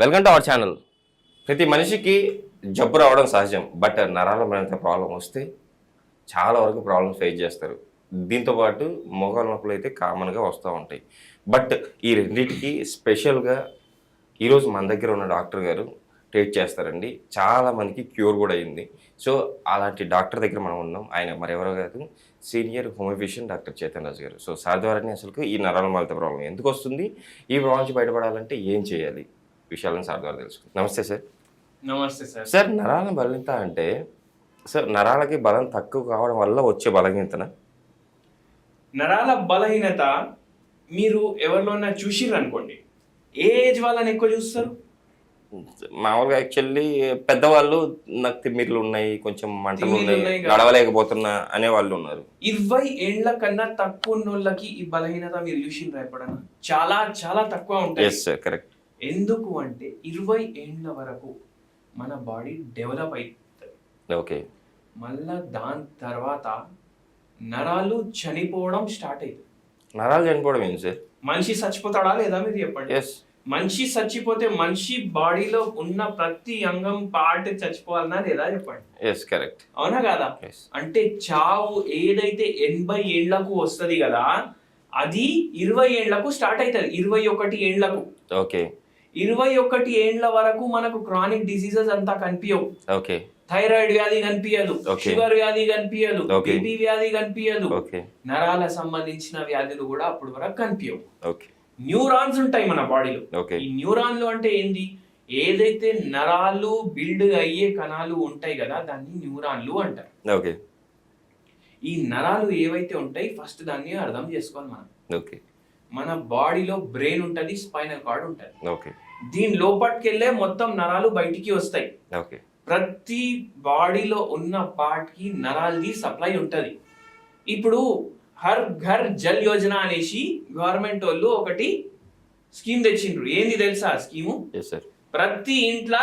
Welcome to our channel ప్రతి మనిషికి జబ్బు రావడం సహజం బట్ నరాల మరింత ప్రాబ్లం వస్తే చాలా వరకు ప్రాబ్లమ్స్ ఫేస్ చేస్తారు. దీంతో పాటు నొప్పులు అయితే కామన్గా వస్తూ ఉంటాయి. బట్ ఈ రెండింటికి స్పెషల్గా ఈరోజు మన దగ్గర ఉన్న డాక్టర్ గారు ట్రీట్ చేస్తారండి. చాలా మందికి క్యూర్ కూడా అయింది. సో అలాంటి డాక్టర్ దగ్గర మనం ఉన్నాం. ఆయన మరెవరో కాదు senior homeo physician doctor Chetan Raju garu. So sir ద్వారానే అసలు ఈ నరాల మాలిత ప్రాబ్లం ఎందుకు వస్తుంది? ఈ ప్రాబ్లం నుంచి బయటపడాలంటే ఏం చేయాలి? విషయాలను సార్ ద్వారా తెలుసుకుందాం. నమస్తే సార్. నమస్తే సార్. సార్ నరాల బలహీనత అంటే సార్ నరాలకి బలం తక్కువ కావడం వల్ల వచ్చే బలహీనతన? నరాల బలహీనత మీరు ఎవరిలోనా చూసిర్రు అనుకోండి ఏ ఏజ్ వాళ్ళని ఎక్కువ చూస్తారు? మామూలుగా యాక్చువల్లీ పెద్దవాళ్ళు నాకు తిమ్మిర్లు ఉన్నాయి కొంచెం మంటలు ఉన్నాయి. నడవలేకపోతున్నా అనే వాళ్ళు ఉన్నారు. ఇరవై ఏండ్ల కన్నా తక్కువ ఉన్నోళ్ళకి ఈ బలహీనత మీరు చూసిండ్రు ఎప్పుడన్నా చాలా చాలా తక్కువ ఉంటాయి. ఎస్ సార్ కరెక్ట్ ఎందుకు అంటే ఇరవై ఏండ్ల వరకు మన బాడీ డెవలప్ అవుతుంది ఓకే. మళ్ళా దాని తర్వాత నరాలు చనిపోవడం స్టార్ట్ అవుతుంది నరాలు చనిపోవడం ఏంటి సార్? మనిషి చచ్చిపోతాడా లేదా మీరు చెప్పండి. ఎస్ మనిషి చచ్చిపోతే మనిషి బాడీలో ఉన్న ప్రతి అంగం పార్ట్ చచ్చిపోవాలన్నా లేదా చెప్పండి. ఎస్ కరెక్ట్ అవునా కదా? అంటే చావు ఏదైతే ఎనభై ఏళ్ళకు వస్తది కదా అది ఇరవై ఏళ్ళకు స్టార్ట్ అవుతుంది ఇరవై ఒకటి ఏళ్ళకు ఓకే ఇరవై ఒకటి ఏండ్ల వరకు మనకు క్రానిక్ డిసీజెస్ అంతా కనిపించవు ఓకే. థైరాయిడ్ వ్యాధి కనిపించదు. షుగర్ వ్యాధి కనిపించదు. బీపీ వ్యాధి కనిపించదు నరాల సంబంధించిన వ్యాధులు కూడా అప్పటి వరకు కనిపించవు ఓకే. న్యూరాన్స్ ఉంటాయి మన బాడీలో. ఈ న్యూరాన్లు అంటే ఏంది? ఏదైతే నరాలు బిల్డ్ అయ్యే కణాలు ఉంటాయి కదా దాన్ని న్యూరాన్లు అంటారు. ఓకే. ఈ నరాలు ఏవైతే ఉంటాయి ఫస్ట్ దాన్ని అర్థం చేసుకోవాలి మనం. ఓకే. మన బాడీలో బ్రెయిన్ ఉంటది స్పైనల్ కార్డ్ ఉంటది. ఓకే. దీని లోపటికెళ్ళే మొత్తం నరాలు బయటికి వస్తాయి. ప్రతి బాడీలో ఉన్న పార్ట్కి నరాలది సప్లై ఉంటది. ఇప్పుడు హర్ ఘర్ జల్ యోజన అనేసి గవర్నమెంట్ వాళ్ళు ఒకటి స్కీమ్ తెచ్చిండ్రు. ఏంది తెలుసా స్కీము? ప్రతి ఇంట్లో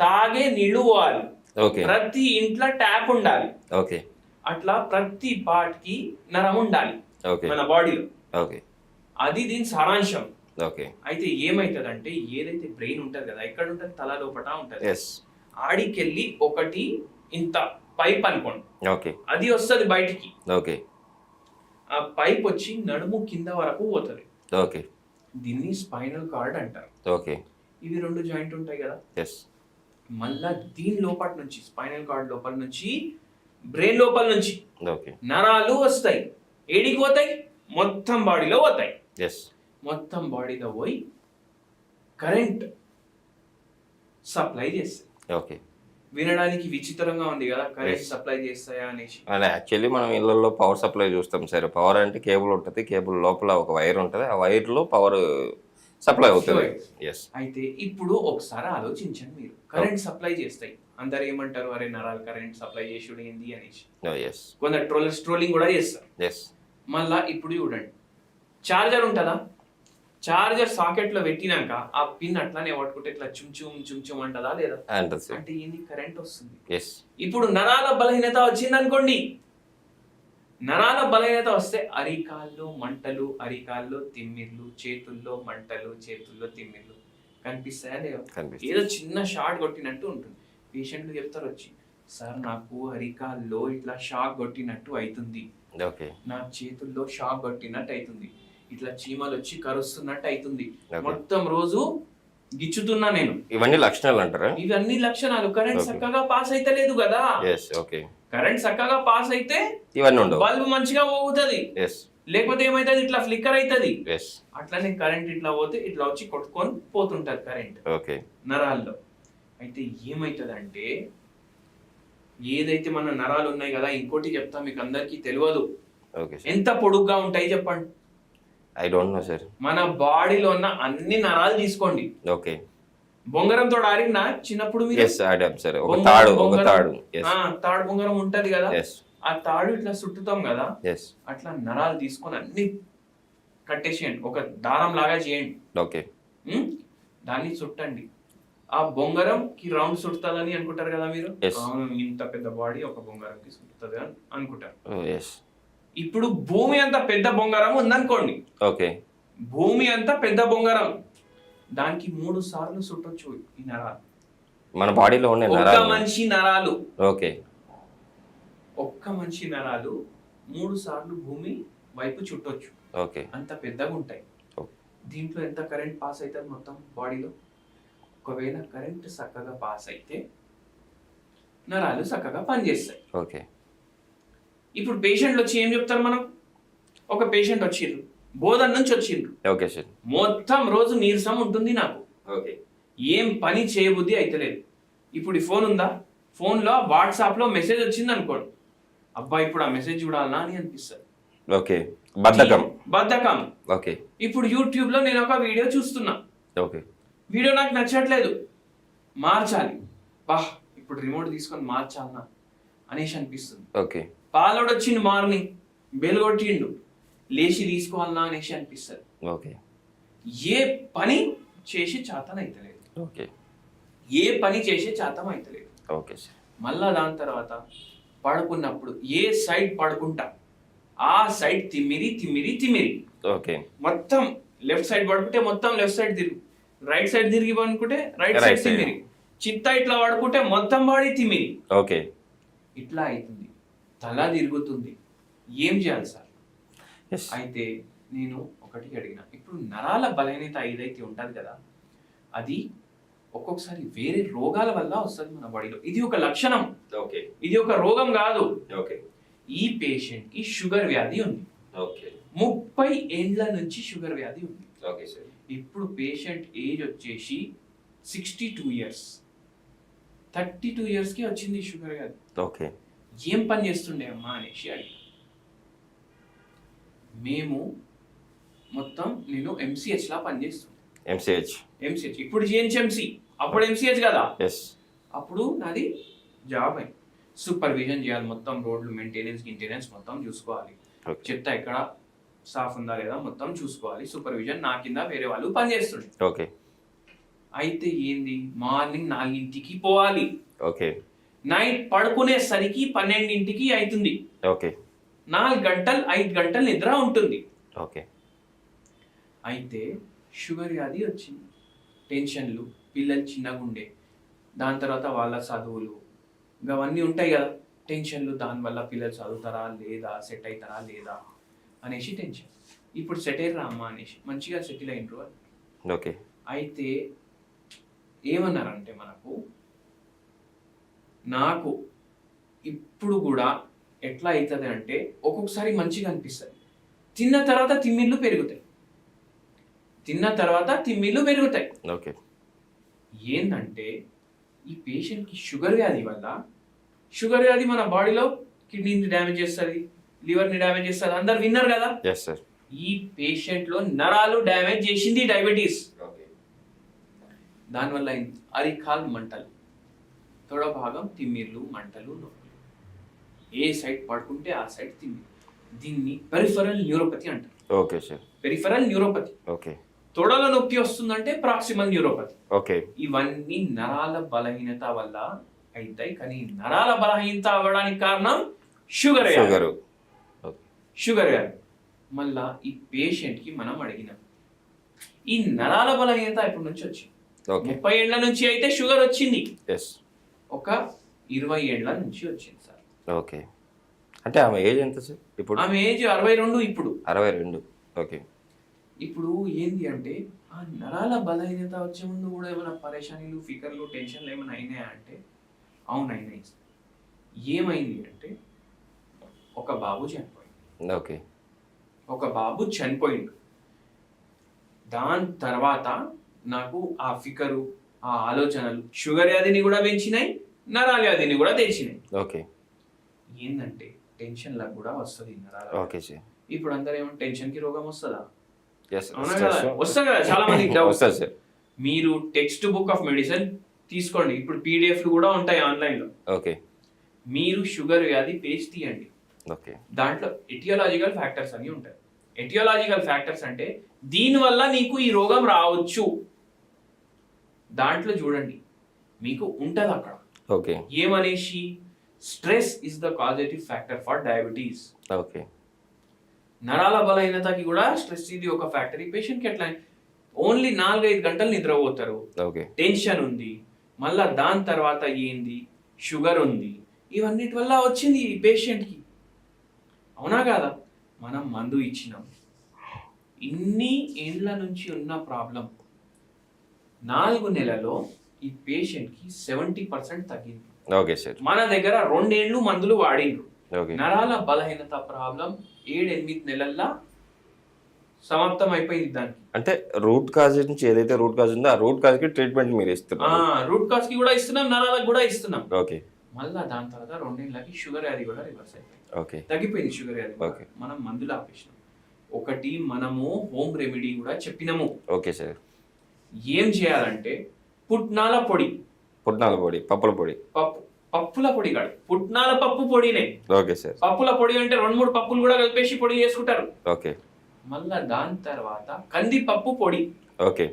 తాగే నీళ్ళు పోవాలి. ఓకే. ప్రతి ఇంట్లో ట్యాప్ ఉండాలి. ఓకే. అట్లా ప్రతి పార్ట్కి నరం ఉండాలి. ఓకే. మన బాడీలో. అది దీని సారాంశం. ఓకే అయితే ఏమైతుందంటే ఏదైతే బ్రెయిన్ ఉంటది కదా ఎక్కడ ఉంటది తల లోపట ఉంటది. ఎస్ ఆడికెళ్ళి ఒకటి ఇంత పైప్ అనుకోండి. ఓకే అది వస్తుంది బయటికి. ఓకే ఆ పైప్ వచ్చి నడుము కింద వరకు పోతుంది. ఓకే దీన్ని స్పైనల్ కార్డ్ అంటారు. ఓకే ఇవి రెండు జాయింట్ ఉంటాయి కదా. ఎస్ మళ్ళా దీని లోపల నుంచి స్పైనల్ కార్డ్ లోపల నుంచి బ్రెయిన్ లోపల నుంచి ఓకే నరాలు వస్తాయి. ఏడికి పోతాయి? మొత్తం బాడీలో పోతాయి. ఎస్ మొత్తం బాడీలో పోయి కరెంట్ సప్లై చేస్తాయి. ఓకే. వినడానికి విచిత్రంగా ఉంది కదా కరెంట్. సప్లై చేస్తాయా అనేసి. అండ్ యాక్చువల్లీ మనం ఇళ్ళల్లో పవర్ సప్లై చూస్తాం సార్. పవర్ అంటే కేబుల్ ఉంటుంది కేబుల్ లోపల ఒక వైర్ ఉంటుంది. ఆ వైర్లో పవర్ సప్లై అవుతుంది. ఎస్ అయితే ఇప్పుడు ఒకసారి ఆలోచించండి మీరు. కరెంట్ సప్లై చేస్తాయి. అందరు ఏమంటారు? అరే నరాలు కరెంట్ సప్లై చేసుడు ఏంది? అనేసి. ఎస్ కొందరు ట్రోల్ ట్రోలింగ్ కూడా చేస్తారు. ఎస్ మళ్ళా ఇప్పుడు చూడండి. చార్జర్ ఉంటుందా? చార్జర్ సాకెట్లో పెట్టినాక ఆ పిన్ అట్లానే పట్టుకుంటే ఇట్లా చుమ్ చుమ్ అంటదా లేదా? అంటే ఏంది? కరెంట్ వస్తుంది. ఇప్పుడు నరాల బలహీనత వచ్చింది అనుకోండి నరాల బలహీనత వస్తే అరికాల్లో మంటలు అరికాల్లో తిమ్మిర్లు చేతుల్లో మంటలు చేతుల్లో తిమ్మిర్లు. కనిపిస్తాయా కనిపిస్తుంది ఏదో చిన్న షాట్ కొట్టినట్టు ఉంటుంది. పేషెంట్లు చెప్తారు వచ్చి సార్ నాకు అరికాల్లో ఇట్లా షాక్ కొట్టినట్టు అవుతుంది ఓకే. నా చేతుల్లో షాక్ కొట్టినట్టు అవుతుంది ఇట్లా చీమలు వచ్చి కరుస్తున్నట్టు అవుతుంది. మొత్తం రోజు గిచ్చుతున్నా నేను. ఇవన్నీ లక్షణాలు అంటారా? ఇవన్నీ లక్షణాలు. కరెంట్. చక్కగా పాస్ అయితే లేదు కదా కరెంట్ చక్కగా పాస్ అయితే ఇవన్నీ ఉండవు. బల్బ్ మంచిగా పోగుతుంది. లేకపోతే ఏమైతుంది? ఇట్లా ఫ్లిక్కర్ అవుతుంది అట్లనే కరెంట్ ఇట్లా పోతే ఇట్లా వచ్చి కొట్టుకొని పోతుంటది కరెంట్. ఓకే. నరాల్లో. అయితే ఏమవుతుంది అంటే ఏదైతే మన నరాలు ఉన్నాయి కదా ఇంకోటి చెప్తా మీకు అందరికీ తెలియదు. ఎంత పొడుగ్గా ఉంటాయి చెప్పండి. ఐ డోంట్ నో సార్ మన బాడీలో ఉన్న అన్ని నరాలు తీసుకోండి. ఓకే బొంగరంతో ఆడినా చిన్నప్పుడు మీరు? ఎస్ ఆడాం సార్ ఒక బొంగరం- తాడు ఒక తాడు. తాడు బొంగరం ఉంటది కదా? ఆ తాడు ఇట్లా చుట్టుతాం కదా? అట్లా నరాలు తీసుకొని అన్ని కట్టేసేయండి. ఒక దారం లాగా చేయండి. ఓకే? దాన్ని చుట్టండి. ఆ బొంగరం కి రౌండ్ చుడుతుందని అనుకుంటారు కదా మీరు? ఇంత పెద్ద బాడీ ఒక బొంగరంకి చుట్టుతుంది అని అనుకుంటారు. ఎస్ ఇప్పుడు భూమి అంత పెద్ద బొంగరం ఉందనుకోండి. ఓకే. భూమి అంత పెద్ద బొంగరం. దానికి మూడు సార్లు చుట్టొచ్చు ఈ నరాలు. మన బాడీలో ఉండే ఒక్క నరాలు. మనిషి నరాలు. ఓకే. ఒక్క మనిషి నరాలు మూడు సార్లు భూమి వైపు చుట్టొచ్చు. ఓకే. అంత పెద్దగా ఉంటాయి. ఓ. దీంట్లో ఎంత కరెంట్ పాస్ అవుతుంది మొత్తం బాడీలో? ఒకవేళ కరెంట్ చక్కగా పాస్ అయితే నరాలు చక్కగా పనిచేస్తాయి. ఓకే. ఇప్పుడు పేషెంట్లు వచ్చి ఏం చెప్తారు మనం? ఒక పేషెంట్ వచ్చిండ్రు. బోధన నుంచి వచ్చిండ్రు. ఓకే సార్ మొత్తం రోజు నీరసం ఉంటుంది నాకు. ఓకే ఏం పని చేయబుద్ధి అయితలేదు. ఇప్పుడు ఈ ఫోన్ ఉందా? ఫోన్లో వాట్సాప్లో మెసేజ్ వచ్చింది అనుకోండి. అబ్బా ఇప్పుడు ఆ మెసేజ్ చూడాలనా అని అనిపిస్తుంది. ఓకే బద్ధకం. బద్ధకం. ఓకే ఇప్పుడు యూట్యూబ్లో నేను ఒక వీడియో చూస్తున్నా. ఓకే వీడియో నాకు నచ్చట్లేదు. మార్చాలి. బా ఇప్పుడు రిమోట్ తీసుకొని మార్చాలనా? అనేసి అనిపిస్తుంది. ఓకే పాలోడు వచ్చిండు మార్నింగ్ బెల్ కొట్టిండు లేచి తీసుకోవాలనా అనేసి అనిపిస్తుంది. ఓకే. ఏ పని చేసి చేతన అవుతలేదు ఓకే. ఏ పని చేసి చేతం అవుతలేదు ఓకే సార్. మళ్ళా దాని తర్వాత పడుకున్నప్పుడు ఏ సైడ్ పడుకుంటా? ఆ సైడ్ తిమ్మిరి తిమ్మిరి తిమ్మిరి. ఓకే. మొత్తం లెఫ్ట్ సైడ్ పడుకుంటే మొత్తం లెఫ్ట్ సైడ్ తిరుగు. రైట్ సైడ్ తిరిగి పడుకుంటే రైట్ సైడ్. తిమ్మిరి. చిత్త ఇట్లా పడుకుంటే మొత్తం బాడీ తిమ్మిరి. ఓకే. ఇట్లా అవుతుంది తల తిరుగుతుంది. ఏం చేయాలి సార్? ఎస్ అయితే నేను ఒకటి అడిగిన. ఇప్పుడు నరాల బలహీనత ఏదైతే ఉంటుంది కదా అది ఒక్కొక్కసారి వేరే రోగాల వల్ల వస్తుంది మన బాడీలో ఇది ఒక లక్షణం. ఓకే. ఇది ఒక రోగం కాదు. ఓకే. ఈ పేషెంట్కి షుగర్ వ్యాధి ఉంది. ఓకే. ముప్పై ఏండ్ల నుంచి షుగర్ వ్యాధి ఉంది. Okay sir. ఇప్పుడు పేషెంట్ ఏజ్ వచ్చేసి sixty two years. Thirty two ఇయర్స్కి వచ్చింది షుగర్ వ్యాధి. ఓకే. ఏం పని చేస్తుండే అమ్మా అనేసి అడిగి మేము మొత్తం నేను ఎంసీహెచ్ లా పనిచేస్తుండే ఎంసీహెచ్ ఎంసీహెచ్ ఇప్పుడు జిహెచ్ఎంసీ అప్పుడు ఎంసీహెచ్ కదా? అప్పుడు నాది జాబ్ అయింది. సూపర్విజన్ చేయాలి మొత్తం రోడ్లు మెయింటెనెన్స్ గింటెనెన్స్ మొత్తం చూసుకోవాలి. చెత్త ఎక్కడ సాఫ్ ఉందా లేదా మొత్తం చూసుకోవాలి. సూపర్విజన్ నా కింద వేరే వాళ్ళు పనిచేస్తుండే ఓకే అయితే ఏంది? మార్నింగ్ నాలుగింటికి పోవాలి. ఓకే నైట్ పడుకునేసరికి పన్నెండింటికి అవుతుంది ఓకే. నాలుగు గంటలు ఐదు గంటలు నిద్ర ఉంటుంది. ఓకే. అయితే షుగర్ వ్యాధి వచ్చింది. టెన్షన్లు పిల్లలు చిన్నగా ఉండే దాని తర్వాత వాళ్ళ చదువులు. అవన్నీ ఉంటాయి కదా. టెన్షన్లు దానివల్ల పిల్లలు చదువుతారా లేదా సెట్ అవుతారా లేదా అనేసి టెన్షన్. ఇప్పుడు సెట్ అయ్యారా అమ్మ అనేసి. మంచిగా సెటిల్ అయినరు. ఓకే. అయితే ఏమన్నారంటే మనకు నాకు ఇప్పుడు కూడా ఎట్లా అవుతుంది అంటే ఒక్కొక్కసారి మంచిగా అనిపిస్తుంది. తిన్న తర్వాత తిమ్మిళ్ళు పెరుగుతాయి. తిన్న తర్వాత తిమ్మిళ్ళు పెరుగుతాయి. ఓకే. ఏంటంటే ఈ పేషెంట్కి షుగర్ వ్యాధి వల్ల షుగర్ వ్యాధి మన బాడీలో కిడ్నీని డ్యామేజ్ చేస్తుంది లివర్ని డ్యామేజ్ చేస్తుంది. అందరు విన్నారు కదా? ఈ పేషెంట్లో నరాలు డ్యామేజ్ చేసింది డయాబెటీస్. ఓకే. దానివల్ల అయింది అరికాల్ మంటలు. తొడ భాగం తిమ్మిర్లు మంటలు నొప్పులు. ఏ సైడ్ పడుకుంటే ఆ సైడ్ తిమ్మిరి దీన్ని పెరిఫరల్ న్యూరోపతి అంటారు. Okay sir. Peripheral neuropathy. Okay. తొడల నొప్పి వస్తుందంటే ప్రాక్సిమల్ న్యూరోపతి. ఓకే. ఇవన్నీ నరాల బలహీనత వల్ల అవుతాయి కానీ నరాల బలహీనత అవ్వడానికి కారణం షుగర్ షుగరు. షుగర్ వ్యాధి మళ్ళా ఈ పేషెంట్కి మనం అడిగినాం. ఈ నరాల బలహీనత ఇప్పటి నుంచి వచ్చింది? ఓకే. ముప్పై ఏళ్ళ నుంచి అయితే షుగర్ వచ్చింది. ఒక ఇరవై ఏళ్ళ నుంచి వచ్చింది సార్. ఓకే. అంటే ఆమె ఏజ్ ఎంత సార్? ఇప్పుడు? ఆమె ఏజ్ అరవై రెండు ఇప్పుడు. అరవై రెండు. ఓకే. ఇప్పుడు ఏంది అంటే ఆ నరాల బలహీనత వచ్చే ముందు కూడా ఏమైనా పరేషానీలు ఫికర్లు టెన్షన్లు ఏమైనా అయినాయా అంటే? అవును అయినాయి ఏమైంది అంటే ఒక బాబు చనిపోయింది. ఓకే. ఒక బాబు చనిపోయిండు. దాని తర్వాత నాకు ఆ ఫికరు ఆ ఆలోచనలు షుగర్ వ్యాధిని కూడా పెంచినాయి. నరాల వ్యాధిని కూడా తెచ్చినాయి ఓకే. ఏంటంటే టెన్షన్లకు కూడా వస్తుంది నరాల ఓకే సార్ ఇప్పుడు అందరూ ఏమో టెన్షన్కి రోగం వస్తుందా? అవునా కదా? వస్తుంది. కదా చాలా మందికి doubt. వస్తుంది సార్ మీరు టెక్స్ట్ బుక్ ఆఫ్ మెడిసిన్ తీసుకోండి. ఇప్పుడు పీడిఎఫ్లు కూడా ఉంటాయి ఆన్లైన్లో. ఓకే. మీరు షుగర్ వ్యాధి పేజ్ తీయండి. ఓకే. దాంట్లో ఎటియోలాజికల్ ఫ్యాక్టర్స్ అని ఉంటాయి. ఎటియోలాజికల్ ఫ్యాక్టర్స్ అంటే దీనివల్ల నీకు ఈ రోగం రావచ్చు. దాంట్లో చూడండి. మీకు ఉంటది అక్కడ. Okay ఏమనేసి stress is the causative factor for diabetes. Okay నరాల బలహీనతకి కూడా స్ట్రెస్ ఇది ఒక ఫ్యాక్టర్. ఈ పేషెంట్కి ఎట్లా ఓన్లీ నాలుగైదు గంటలు నిద్రపోతారు. ఓకే టెన్షన్ ఉంది. మళ్ళా దాని తర్వాత ఏంది? షుగర్ ఉంది. ఇవన్నిటి వల్ల వచ్చింది ఈ పేషెంట్కి. అవునా కాదా? మనం మందు ఇచ్చినాం. ఇన్ని ఏండ్ల నుంచి ఉన్న ప్రాబ్లం. నాలుగు నెలలో ఈ పేషెంట్కి సెవెంటీ పర్సెంట్ తగ్గింది. ఓకే సార్ మన దగ్గర రెండేళ్ళు మందులు వాడిండ్రు. ఓకే నరాల బలహీనత ప్రాబ్లం ఏడు ఎనిమిది నెలల్లో సమాప్తం అయిపోయింది దానికి. అంటే రూట్ కాజ్ నుంచి ఏదైతే రూట్ కాజ్ ఉందో ఆ రూట్ కాజ్కి ట్రీట్మెంట్ మీరు ఇస్తున్నారు. రూట్ కాజ్కి కూడా ఇస్తున్నాం నరాలకు కూడా ఇస్తున్నాం. ఓకే మళ్ళా దాని తర్వాత రెండేళ్ళకి షుగర్ వ్యాధి కూడా రివర్స్ అయిపోయింది. ఓకే తగ్గిపోయింది షుగర్ వ్యాధి. Okay. మనం మందులు ఆపేసినాం. ఒకటి మనము హోమ్ రెమెడీ కూడా చెప్పినాము. ఓకే సార్ ఏం చేయాలంటే పుట్నాల పొడి. పుట్నాల పొడి పప్పుల పొడి. పప్పు పప్పుల పొడి కాదు. పుట్నాల పప్పు పొడినే. Okay sir. పప్పుల పొడి అంటే రెండు మూడు పప్పులు కూడా కలిపేసి పొడి చేసుకుంటారు. ఓకే. మళ్ళా దాని తర్వాత కందిపప్పు పొడి. ఓకే.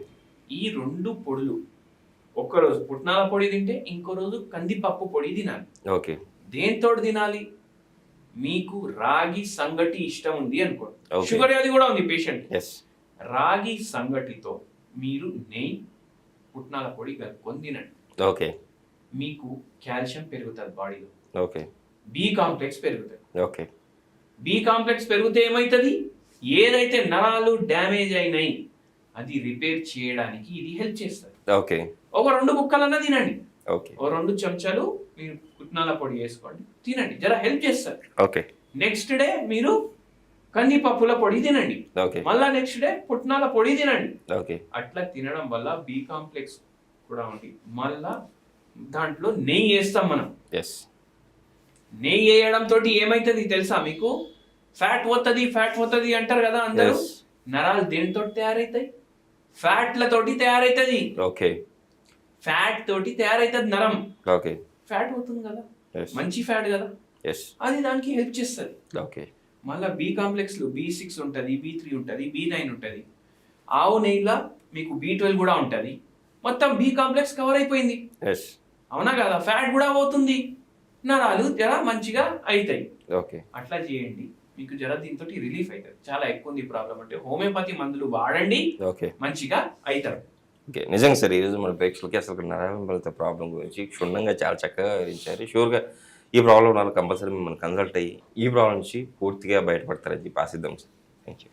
ఈ రెండు పొడులు ఒక్కరోజు పుట్నాల పొడి తింటే ఇంకో రోజు కందిపప్పు పొడి తినాలి. ఓకే. దేంతో తినాలి? మీకు రాగి సంగటి ఇష్టం ఉంది అనుకోండి. షుగర్ వ్యాధి కూడా ఉంది పేషెంట్. రాగి సంగటితో మీరు నెయ్యి పుట్నాల పొడి కలుపుకొని తినండి ఓకే. మీకు కాల్షియం పెరుగుతుంది బాడీలో. ఓకే. బి కాంప్లెక్స్ పెరుగుతుంది. ఓకే. బి కాంప్లెక్స్ పెరిగితే ఏమవుతుంది ఏదైతే నరాలు డ్యామేజ్ అయినాయి అది రిపేర్ చేయడానికి ఇది హెల్ప్ చేస్తుంది. ఓకే. ఒక రెండు ముక్కలన్నా తినండి. ఓకే. ఓ రెండు చెంచాలు మీరు పుట్నాల పొడి వేసుకోండి తినండి. జర హెల్ప్ చేస్తారు ఓకే. నెక్స్ట్ డే మీరు కందిపప్పుల పొడి తినండి. ఓకే. మళ్ళా నెక్స్ట్ డే పుట్నాల పొడి తినండి. ఓకే. అట్లా తినడం వల్ల బి కాంప్లెక్స్ కూడా ఉంది. మళ్ళా దాంట్లో నెయ్యి వేస్తాం మనం. నెయ్యి వేయడం తోటి ఏమైతుంది తెలుసా మీకు? ఫ్యాట్ పోతుంది ఫ్యాట్ పోతుంది అంటారు కదా అందరూ. నరాలు దేనితో తయారవుతాయి ఫ్యాట్ల తోటి తయారవుతుంది ఓకే. ఫ్యాట్ తోటి తయారవుతుంది నరం. ఓకే. ఫ్యాట్ పోతుంది కదా. మంచి ఫ్యాట్ కదా. అది దానికి హెల్ప్ చేస్తుంది. ఓకే. మళ్ళీ బి కాంప్లెక్స్లో బి సిక్స్ ఉంటుంది బి త్రీ ఉంటుంది బి నైన్ ఉంటుంది. ఆవు నెయ్యిలో మీకు బి ట్వెల్వ్ కూడా ఉంటుంది. మొత్తం బి కాంప్లెక్స్ కవర్ అయిపోయింది. అవునా కదా? ఫ్యాట్ కూడా పోతుంది. నరాలు జర మంచిగా అవుతాయి ఓకే అట్లా చేయండి. మీకు జర దీంతో రిలీఫ్ అవుతుంది చాలా ఎక్కువ ఉంది ప్రాబ్లం అంటే హోమియోపతి మందులు వాడండి. ఓకే మంచిగా అవుతారు ఓకే నిజంగా సార్ ఈరోజు మన ప్రేక్షకులకి అసలు నరాల ప్రాబ్లం గురించి క్షుణ్ణంగా చాలా చక్కగా వివరించారు. షూర్గా ఈ ప్రాబ్లం వాళ్ళు కంపల్సరీ మిమ్మల్ని కన్సల్ట్ అయ్యి ఈ ప్రాబ్లం నుంచి పూర్తిగా బయటపడతారని చెప్పి ఆశిద్దాం సార్. Thank you